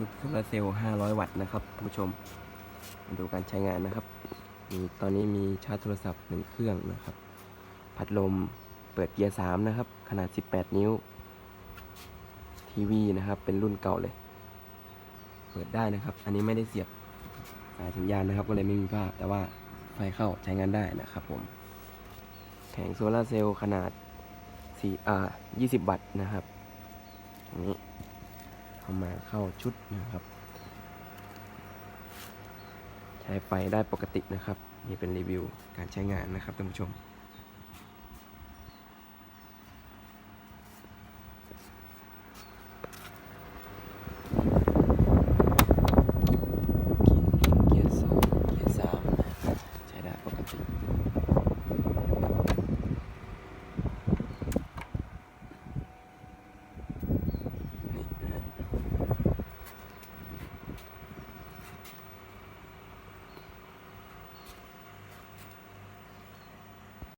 ชุดโซลาร์เซลล์500 วัตต์นะครับท่านผู้ชมมาดูการใช้งานนะครับมีตอนนี้มีชาร์จโทรศัพท์หนึ่งเครื่องนะครับ พัดลมเปิดเกียร์ 3 นะครับ ขนาด 18 นิ้ว ทีวีนะครับ เป็นรุ่นเก่าเลย เปิดได้นะครับ อันนี้ไม่ได้เสียบสายสัญญาณนะครับ ก็เลยไม่มีภาพ แต่ว่าไฟเข้าใช้งานได้นะครับผม แผงโซลาร์เซลล์ขนาด4อ่า20 วัตต์นะครับนนี้ เอามาเข้าชุดนะครับ ใช้ไฟได้ปกตินะครับ นี่เป็นรีวิวการใช้งานนะครับท่านผู้ชม